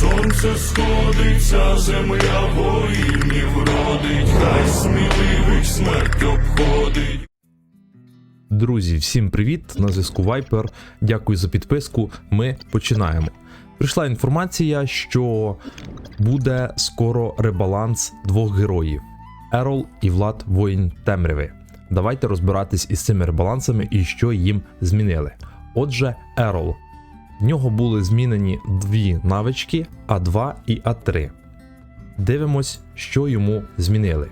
сонце сходиться, земля воїнів родить, хай сміливих смерть обходить. Друзі, всім привіт! На зв'язку Viper. Дякую за підписку. Ми починаємо. Прийшла інформація, що буде скоро ребаланс двох героїв: Ерол і Влад Воїн Темряви. Давайте розбиратись із цими ребалансами і що їм змінили. Отже, Ерол. В нього були змінені дві навички А2 і А3. Дивимось, що йому змінили.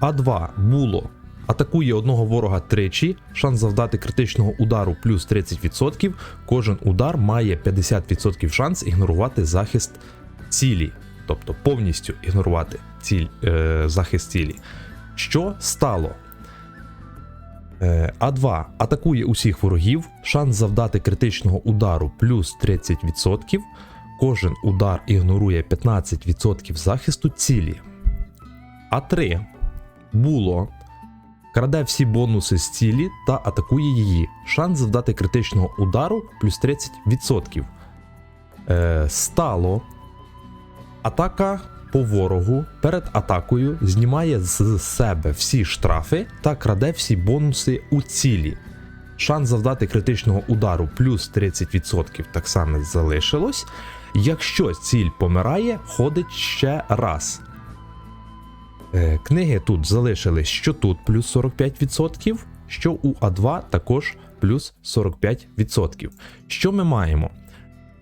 А2 було атакує одного ворога тричі, шанс завдати критичного удару плюс 30%. Кожен удар має 50% шанс ігнорувати захист цілі, тобто повністю ігнорувати ціль, е, захист цілі. Що стало? Е, А2 атакує усіх ворогів, шанс завдати критичного удару плюс 30%. Кожен удар ігнорує 15% захисту цілі. А3 було краде всі бонуси з цілі та атакує її. Шанс завдати критичного удару плюс 30%. Е, стало. Атака по ворогу перед атакою знімає з себе всі штрафи та краде всі бонуси у цілі. Шанс завдати критичного удару плюс 30% так само залишилось. Якщо ціль помирає, ходить ще раз. Е, Книги тут залишились, що тут плюс 45%, що у А2 також плюс 45%. Що ми маємо?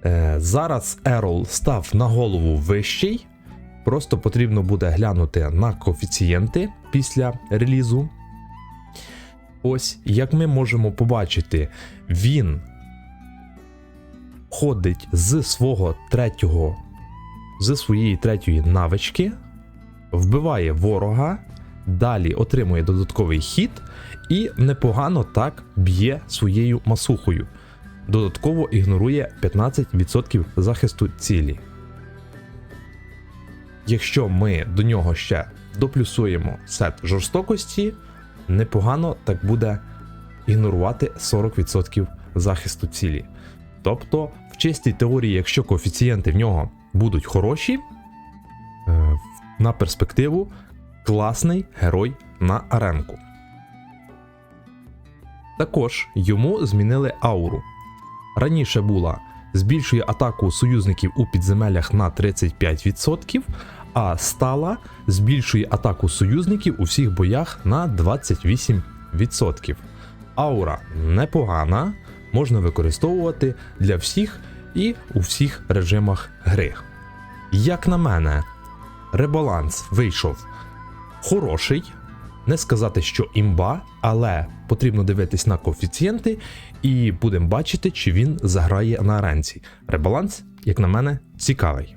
Е, Зараз Ерол став на голову вищий. Просто потрібно буде глянути на коефіцієнти після релізу. Ось, як ми можемо побачити, він ходить з свого третього, з своєї третьої навички вбиває ворога, далі отримує додатковий хід і непогано так б'є своєю масухою. Додатково ігнорує 15% захисту цілі. Якщо ми до нього ще доплюсуємо сет жорстокості, непогано так буде ігнорувати 40% захисту цілі. Тобто, в чистій теорії, якщо коефіцієнти в нього будуть хороші, е, на перспективу класний герой на аренку. Також йому змінили ауру. Раніше була збільшує атаку союзників у підземеллях на 35%, а стала збільшує атаку союзників у всіх боях на 28%. Аура непогана, можна використовувати для всіх і у всіх режимах гри. Як на мене, ребаланс вийшов хороший. Не сказати, що імба, але потрібно дивитись на коефіцієнти, і будемо бачити, чи він заграє на аренці. Ребаланс, як на мене, цікавий.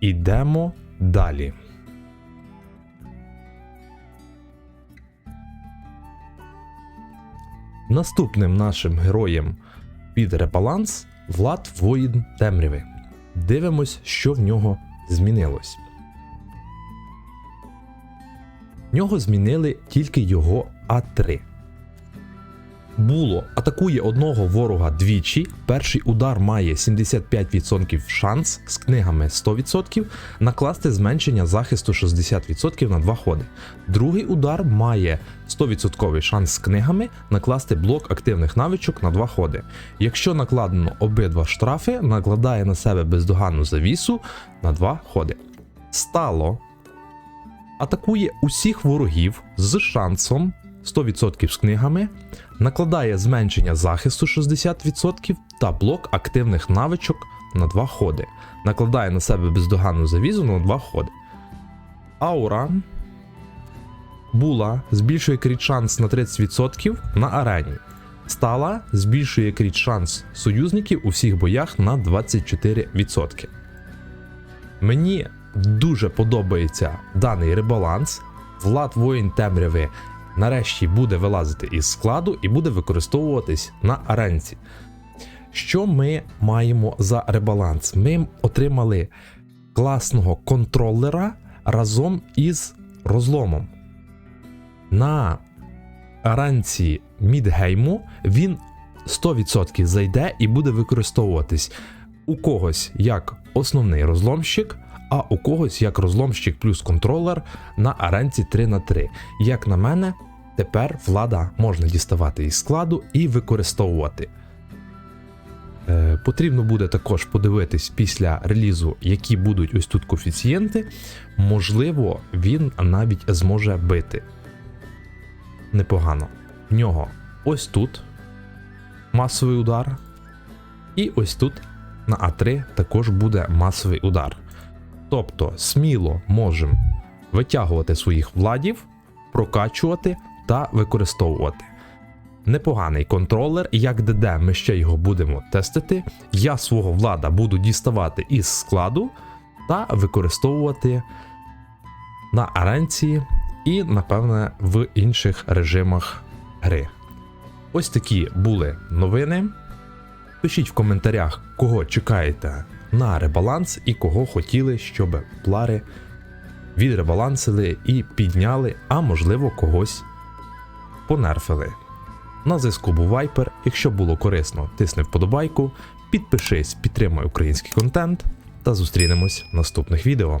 Ідемо далі. Наступним нашим героєм під ребаланс Влад Воїн Темряви. Дивимось, що в нього змінилось. В нього змінили тільки його А3. Було атакує одного ворога двічі. Перший удар має 75% шанс з книгами 100%, накласти зменшення захисту 60% на 2 ходи. Другий удар має 100% шанс з книгами накласти блок активних навичок на 2 ходи. Якщо накладено обидва штрафи, накладає на себе бездоганну завісу на 2 ходи. Стало атакує усіх ворогів з шансом 100% з книгами, накладає зменшення захисту 60% та блок активних навичок на 2 ходи. Накладає на себе бездоганну завізу на 2 ходи. Аура була збільшує кріт шанс на 30% на арені. Стала збільшує кріт шанс союзників у всіх боях на 24%. Мені дуже подобається даний ребаланс. Влад воїн темряви нарешті буде вилазити із складу і буде використовуватись на аренці. Що ми маємо за ребаланс? Ми отримали класного контролера разом із розломом. На аранці Мідгейму він 100% зайде і буде використовуватись. У когось як основний розломщик, а у когось як розломщик плюс контролер на аренці 3 на 3 Як на мене, тепер влада можна діставати із складу і використовувати. Е, Потрібно буде також подивитись після релізу, які будуть ось тут коефіцієнти. Можливо, він навіть зможе бити. Непогано. В нього ось тут масовий удар. І ось тут на А3 також буде масовий удар. Тобто сміло можемо витягувати своїх владів, прокачувати та використовувати. Непоганий контролер, як ДД ми ще його будемо тестити. Я свого влада буду діставати із складу та використовувати на аренці і, напевне, в інших режимах гри. Ось такі були новини. Пишіть в коментарях, кого чекаєте на ребаланс і кого хотіли, щоб плари відребалансили і підняли, а можливо когось понерфили. На зв'язку був Вайпер. Якщо було корисно, тисни вподобайку, підпишись, підтримай український контент та зустрінемось в наступних відео.